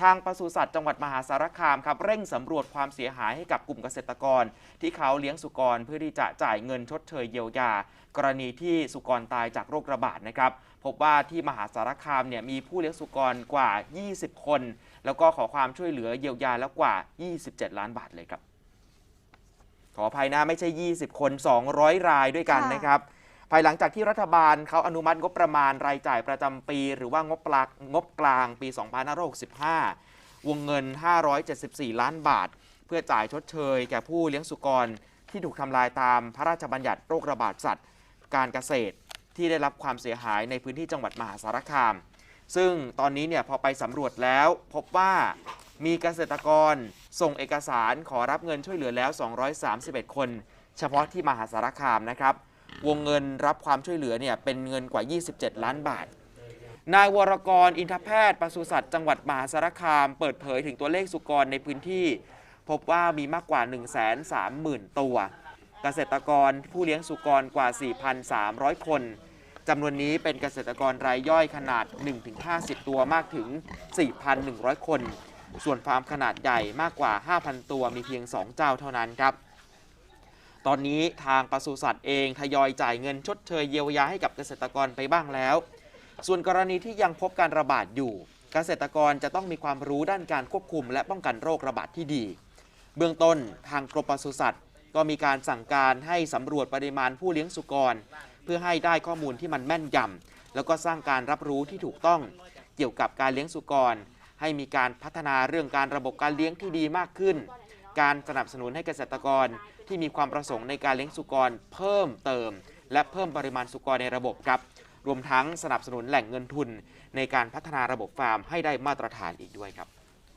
ทางปศุสัตว์จังหวัดมหาสารคามครับเร่งสำรวจความเสียหายให้กับกลุ่มเกษตรกร ที่เขาเลี้ยงสุกรเพื่อที่จะจ่ายเงินชดเชยเยียวยา กรณีที่สุกรตายจากโรคระบาดนะครับ พบว่าที่มหาสารคามเนี่ยมีผู้เลี้ยงสุกรกว่า 20 คน แล้วก็ขอความช่วยเหลือเยียวยาแล้วกว่า 27 ล้านบาทเลยครับ ขออภัยนะไม่ใช่ 20 คน 200 รายด้วยกันนะครับ ภายหลังจากที่รัฐบาลเขาอนุมัติงบประมาณรายจ่ายประจำปี หรือว่างบกลางงบกลางปี 2565 วงเงิน 574 ล้านบาท เพื่อจ่ายชดเชย แก่ผู้เลี้ยงสุกรที่ถูกทำลายตามพระราชบัญญัติโรคระบาดสัตว์ การเกษตรที่ได้รับความเสียหายในพื้นที่จังหวัดมหาสารคาม ซึ่งตอนนี้เนี่ยพอไปสำรวจแล้วพบว่ามีเกษตรกรส่งเอกสารขอรับเงินช่วยเหลือแล้ว 231 คน เฉพาะที่มหาสารคามนะครับ วงเงินรับความช่วยเหลือเนี่ยเป็นเงินกว่า 27 ล้านบาท นายวรกรอินทแพทย์ปศุสัตว์จังหวัดมหาสารคาม เปิดเผยถึงตัวเลขสุกรในพื้นที่ พบว่ามีมากกว่า 1 3 0 0 0 0 ตัว เกษตรกรผู้เลี้ยงสุกรกว่า 4,300 คนจำนวนนี้เป็นเกษตรกรรายย่อยขนาด 1-50 ตัวมากถึง 4,100 คน ส่วนฟาร์มขนาดใหญ่มากกว่า 5,000 ตัวมีเพียง 2 เจ้าเท่านั้นครับ ตอนนี้ทางปศุสัตว์เองทยอยจ่ายเงินชดเชยเยียวยาให้กับเกษตรกรไปบ้างแล้ว ส่วนกรณีที่ยังพบการระบาดอยู่ เกษตรกรจะต้องมีความรู้ด้านการควบคุม และป้องกันโรคระบาดที่ดี เบื้องต้นทางกรมปศุสัตว์ก็มีการสั่งการให้สำรวจปริมาณผู้เลี้ยงสุกร เพื่อให้ได้ข้อมูลที่มันแม่นยำแล้วก็สร้างการรับรู้ที่ถูกต้อง เกี่ยวกับการเลี้ยงสุกร ให้มีการพัฒนาเรื่องการระบบการเลี้ยงที่ดีมากขึ้น การสนับสนุนให้เกษตรกรที่มีความประสงค์ในการเลี้ยงสุกรเพิ่มเติม และเพิ่มปริมาณสุกรในระบบครับ รวมทั้งสนับสนุนแหล่งเงินทุน ในการพัฒนาระบบฟาร์มให้ได้มาตรฐานอีกด้วยครับ